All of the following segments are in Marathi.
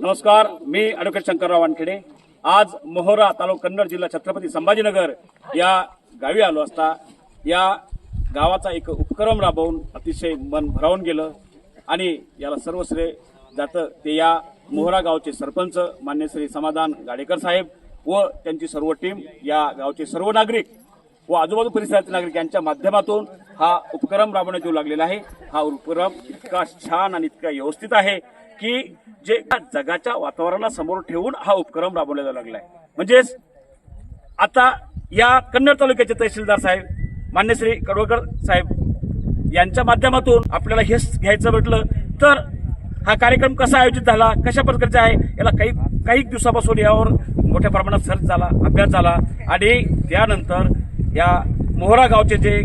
नमस्कार मी अॅडव्होकेट शंकरराव वानखेडे. आज मोहोरा तालुका कन्नड जिल्हा छत्रपती संभाजीनगर या गावी आलो असता. या गावाचा एक उपक्रम राबवून अतिशय मन भरावून गेलं आणि याला सर्व श्रेय जातं ते या मोहरा गावचे सरपंच मान्य श्री समाधान गाडेकर साहेब व त्यांची सर्व टीम या गावचे सर्व नागरिक व आजूबाजू परिसरातील नागरिक यांच्या माध्यमातून हा उपक्रम राबवण्यात येऊ लागलेला आहे. हा उपक्रम इतका छान आणि इतका व्यवस्थित आहे. की जे जगाच्या वातावरणाला समोर ठेवून हा उपक्रम राबवला जाऊ लागला आहे म्हणजेच आता या कन्नड तालुक्याचे तहसीलदार साहेब मान्य श्री कडवकर साहेब यांच्या माध्यमातून आपल्याला हेच घ्यायचं म्हटलं तर हा कार्यक्रम कसा आयोजित झाला कशा प्रकारचा आहे याला काही काही दिवसापासून यावर मोठ्या प्रमाणात सर्च झाला अभ्यास झाला आणि त्यानंतर या मोहरा गावचे जे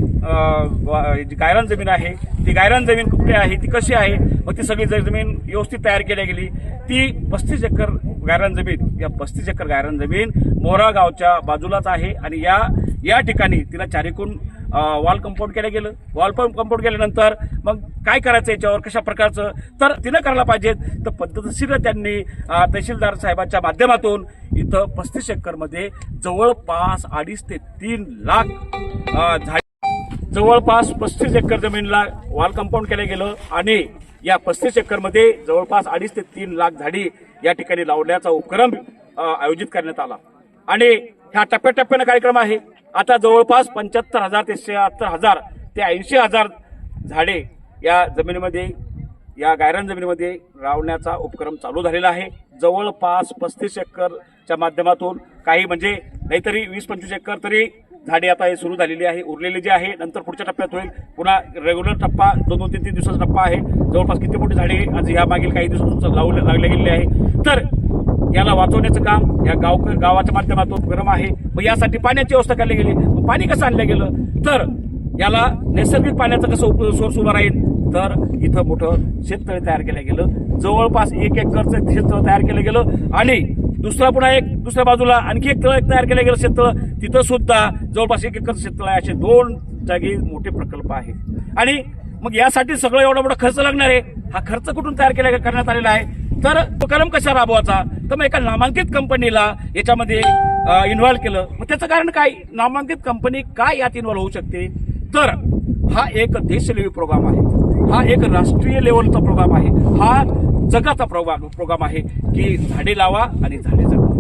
गायरान जमीन आहे ती गायरान जमीन कुठे आहे ती कशी आहे मग ती सगळी जमीन व्यवस्थित तयार केली गेली ती पस्तीस एकर गायरान जमीन या पस्तीस एकर गायरान जमीन मोहरा गावच्या बाजूलाच आहे आणि या या ठिकाणी तिला चारिकून वॉल कंपाऊंड केलं गेलं. वॉल कंपाऊंड केल्यानंतर मग काय करायचं याच्यावर? कशा प्रकारचं? तर तिनं करायला पाहिजेत. तर पद्धतशीर त्यांनी तहसीलदार साहेबांच्या माध्यमातून इथं पस्तीस एकरमध्ये जवळपास अडीच ते तीन लाख अं, झाड जवळपास पस्तीस एकर जमीनला वॉल कंपाऊंड केलं गेलं आणि या पस्तीस एकरमध्ये जवळपास अडीच ते तीन लाख झाडी या ठिकाणी लावण्याचा उपक्रम आयोजित करण्यात आला. आणि ह्या टप्प्याटप्प्यानं कार्यक्रम आहे. आता जवळपास पंच्याहत्तर हजार ते शहात्तर हजार ते ऐंशी हजार झाडे या जमिनीमध्ये या गायरान जमिनीमध्ये लावण्याचा उपक्रम चालू झालेला आहे. जवळपास पस्तीस एकरच्या माध्यमातून काही म्हणजे नाहीतरी वीस पंचवीस एकर तरी झाडे आता हे सुरू झालेली आहे. उरलेली जी आहे नंतर पुढच्या टप्प्यात होईल. पुन्हा रेग्युलर टप्पा दोन दोन तीन तीन दिवसाचा टप्पा आहे. जवळपास किती मोठी झाडे आज या मागील काही दिवसांपासून लावले लागले गेलेली आहे. तर याला वाचवण्याचं काम या गावकर गावाच्या माध्यमातून गरम आहे. मग यासाठी पाण्याची व्यवस्था केली गेली. मग पाणी कसं आणलं गेलं? तर याला नैसर्गिक पाण्याचं कसं उप सोर्स उभा राहील? तर इथं मोठं शेततळे तयार केलं गेलं. जवळपास एक एकरचं शेततळ तयार केलं गेलं. आणि दुसरा पुन्हा एक दुसऱ्या बाजूला आणखी एक तळ तयार केलं गेलं शेततळ. तिथं सुद्धा जवळपास एक एकर शेततळ आहे. असे दोन जागी मोठे प्रकल्प आहे आणि मग यासाठी सगळं एवढा मोठा खर्च लागणार आहे? हा खर्च कुठून तयार केला करण्यात आलेला आहे? तर उपक्रम कशा राबवायचा? तर मग एका नामांकित कंपनीला याच्यामध्ये इन्व्हॉल्व केलं. मग त्याचं कारण काय? नामांकित कंपनी काय यात इन्व्हॉल्व होऊ शकते? तर हा एक देशलेवी प्रोग्राम आहे. हा एक राष्ट्रीय लेवलचा प्रोग्राम आहे. हा जगाचा प्रोग्राम प्रोग्राम आहे की झाडे लावा आणि झाडे जगवा.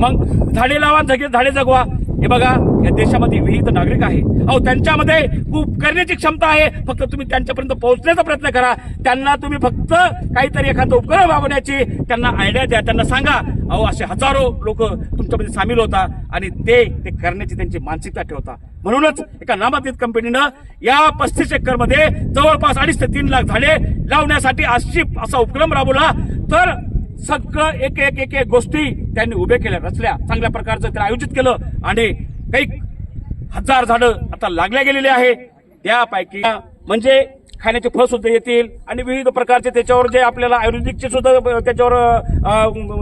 मग झाडे लावा जगे झाडे जगवा. हे बघा या देशामध्ये विविध नागरिक आहे. अहो त्यांच्यामध्ये खूप करण्याची क्षमता आहे. फक्त तुम्ही त्यांच्यापर्यंत पोहोचण्याचा प्रयत्न करा. त्यांना तुम्ही फक्त काहीतरी एखादं उपक्रम राबवण्याची त्यांना आयडिया द्या. त्यांना सांगा अहो असे हजारो लोक तुमच्यामध्ये सामील होता आणि ते ते करण्याची त्यांची मानसिकता ठेवता. म्हणूनच एका नामांकित कंपनीनं या पस्तीस एकरमध्ये जवळपास अडीच ते तीन लाख झाडे लावण्यासाठी आजची असा उपक्रम राबवला. तर सगळं एक एक एक एक गोष्टी त्यांनी उभे केल्या रचल्या चांगल्या प्रकारचं ते आयोजित केलं आणि काही हजार झाडं आता लागल्या गेलेली आहे. त्यापैकी म्हणजे खाण्याचे फळ सुद्धा येतील आणि विविध प्रकारचे त्याच्यावर जे आपल्याला आयुर्वेदिकचे सुद्धा त्याच्यावर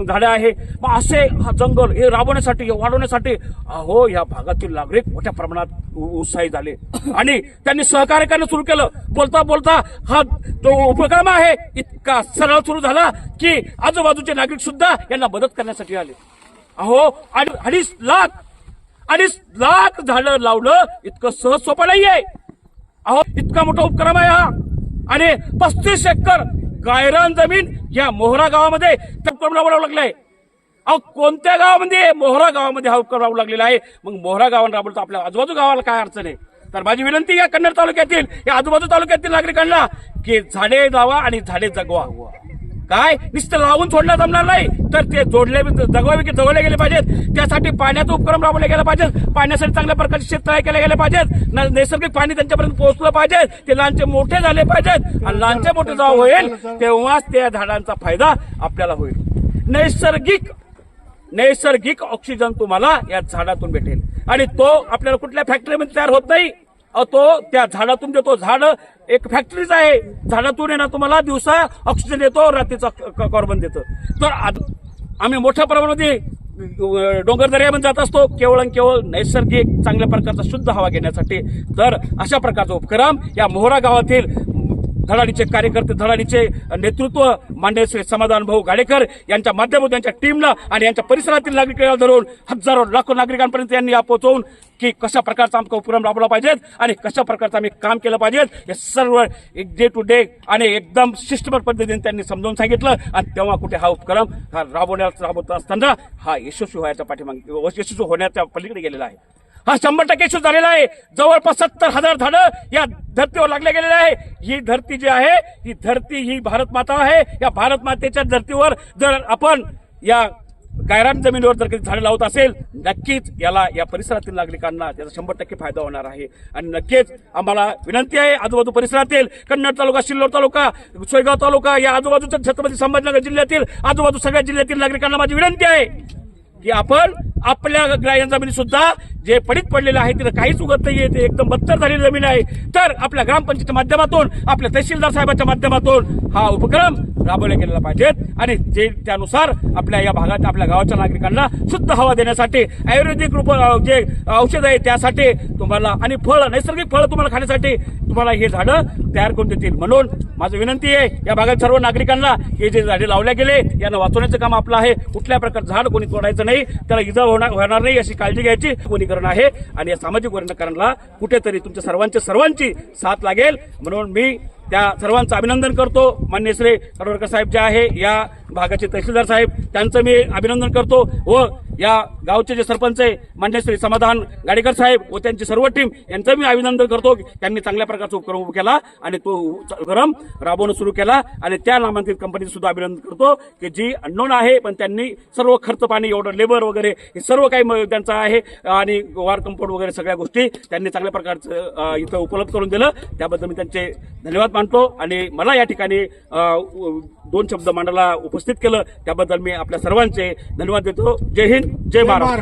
झाडं आहे. मग असे हा जंगल हे राबवण्यासाठी हे वाढवण्यासाठी अहो या भागातील नागरिक मोठ्या प्रमाणात उत्साही झाले. आणि त्यांनी सहकार्य करणं सुरू केलं. बोलता बोलता हा जो उपक्रम आहे इतका सरळ सुरू झाला की आजूबाजूचे नागरिक सुद्धा यांना मदत करण्यासाठी आले. अहो अडीच लाख अडीच लाख झाडं लावणं इतकं सहज सोपं नाहीये. अहो इतका मोठा उपक्रम आहे हा. आणि पस्तीस एकर गायरान जमीन या मोहरा गावामध्ये उपक्रम राबवावा लागलाय. अहो कोणत्या गावामध्ये? मोहरा गावामध्ये हा उपक्रम राबू लागलेला आहे. मग मोहरा गावाला राबवतो आपल्या आजूबाजू गावाला काय अडचण आहे? तर माझी विनंती या कन्नड तालुक्यातील या आजूबाजू तालुक्यातील नागरिकांना की झाडे लावा आणि झाडे जगवा. काय? नुसतं लावून सोडला जमणार नाही. तर ते जोडले जगवावे की जगवले गेले पाहिजेत. त्यासाठी पाण्याचा उपक्रम राबवले गेला पाहिजेत. पाण्यासाठी चांगल्या प्रकारचे शेततळे केले गेले पाहिजेत. नैसर्गिक पाणी त्यांच्यापर्यंत पोहोचलं पाहिजे ते लांचे मोठे झाले पाहिजेत. आणि लांचे मोठे जेव्हा होईल तेव्हाच त्या झाडांचा फायदा आपल्याला होईल. नैसर्गिक नैसर्गिक ऑक्सिजन तुम्हाला या झाडातून भेटेल. आणि तो आपल्याला कुठल्या फॅक्टरीमध्ये तयार होत नाही. तो त्या झाडातून देतो. झाड एक फॅक्टरीच आहे. झाडातून आहे ना तुम्हाला दिवसा ऑक्सिजन देतो रात्रीचा क- कार्बन देतं. तर आम्ही मोठ्या प्रमाणामध्ये डोंगर दर्यामध्ये जात असतो. केवळ आणि केवळ नैसर्गिक चांगल्या प्रकारचा शुद्ध हवा घेण्यासाठी. तर अशा प्रकारचा उपक्रम या मोहरा गावातील धडाडीचे कार्यकर्ते धडाडीचे नेतृत्व मान्य श्री समाधान भाऊ गाडेकर यांच्या माध्यमातून यांच्या टीमला आणि यांच्या परिसरातील नागरिकांना धरून हजारो लाखो नागरिकांपर्यंत यांनी या पोहोचवून की कशा प्रकारचा आमचा उपक्रम राबवला पाहिजेत आणि कशा प्रकारचं आम्ही काम केलं पाहिजेत हे सर्व एक डे टू डे आणि एकदम शिस्तबद्ध पद्धतीने त्यांनी समजावून सांगितलं आणि तेव्हा कुठे हा उपक्रम हा राबवण्यात राबवत असताना हा यशस्वी व्हायचा पाठीमागे यशस्वी होण्याच्या पलीकडे गेलेला आहे. हा शंभर टक्के इश्यू झालेला आहे. जवळपास सत्तर हजार झाडं या धरतीवर लागले गेलेले आहे. ही धरती जी आहे ही धरती ही भारत माता आहे. या भारत मातेच्या धर्तीवर जर आपण या गायरान जमिनीवर जर कधी झाडं लावत असेल नक्कीच याला या परिसरातील नागरिकांना त्याचा शंभर टक्के फायदा होणार आहे. आणि नक्कीच आम्हाला विनंती आहे आजूबाजू परिसरातील कन्नड तालुका सिल्लोड तालुका सोयगाव तालुका या आजूबाजूच्या छत्रपती संभाजीनगर जिल्ह्यातील आजूबाजू सगळ्या जिल्ह्यातील नागरिकांना माझी विनंती आहे की आपण आपल्या ग्राहक जमिनी सुद्धा जे पडीत पडलेलं आहे तिथं काहीच उगत नाहीये. ते एकदम बत्तर झालेली जमीन आहे. तर आपल्या ग्रामपंचायतीच्या माध्यमातून आपल्या तहसीलदार साहेबांच्या माध्यमातून हा उपक्रम राबवला गेलेला पाहिजेत. आणि जे त्यानुसार आपल्या या भागात आपल्या गावाच्या नागरिकांना शुद्ध हवा देण्यासाठी आयुर्वेदिक रूप जे औषध आहे त्यासाठी तुम्हाला आणि फळ नैसर्गिक फळ तुम्हाला खाण्यासाठी तुम्हाला हे झाडं तयार करून देतील. म्हणून माझं विनंती आहे या भागात सर्व नागरिकांना हे जे झाडे लावल्या गेले यांना वाचवण्याचं काम आपलं आहे. कुठल्या प्रकारचं झाड कोणी तोडायचं नाही त्याला इजा होणार होणार नाही अशी काळजी घ्यायची. वनीकरण आहे आणि या सामाजिक वनीकरणाला कुठेतरी तुमच्या सर्वांच्या सर्वांची साथ लागेल. म्हणून मी त्या सर्वांचं अभिनंदन करतो. मान्य श्री कडवरकर साहेब जे आहे या भागाचे तहसीलदार साहेब त्यांचं मी अभिनंदन करतो व या गावचे जे सरपंच आहे मान्य श्री समाधान गाडेकर साहेब व त्यांची सर्व टीम यांचं मी अभिनंदन करतो. त्यांनी चांगल्या प्रकारचा उपक्रम केला आणि तो उपक्रम राबवणं सुरू केला आणि त्या नामांकित कंपनीचं सुद्धा अभिनंदन करतो की जी अननोन आहे पण त्यांनी सर्व खर्च पाणी एवढं लेबर वगैरे हे सर्व काही म- त्यांचं आहे आणि वार कंपाऊंड वगैरे सगळ्या गोष्टी त्यांनी चांगल्या प्रकारचं इथं उपलब्ध करून दिलं. त्याबद्दल मी त्यांचे धन्यवाद मानतो आणि मला या ठिकाणी दोन शब्द मांडायला उप उपस्थित केलं. त्याबद्दल मी आपल्या सर्वांचे धन्यवाद देतो. जय हिंद जय महाराष्ट्र.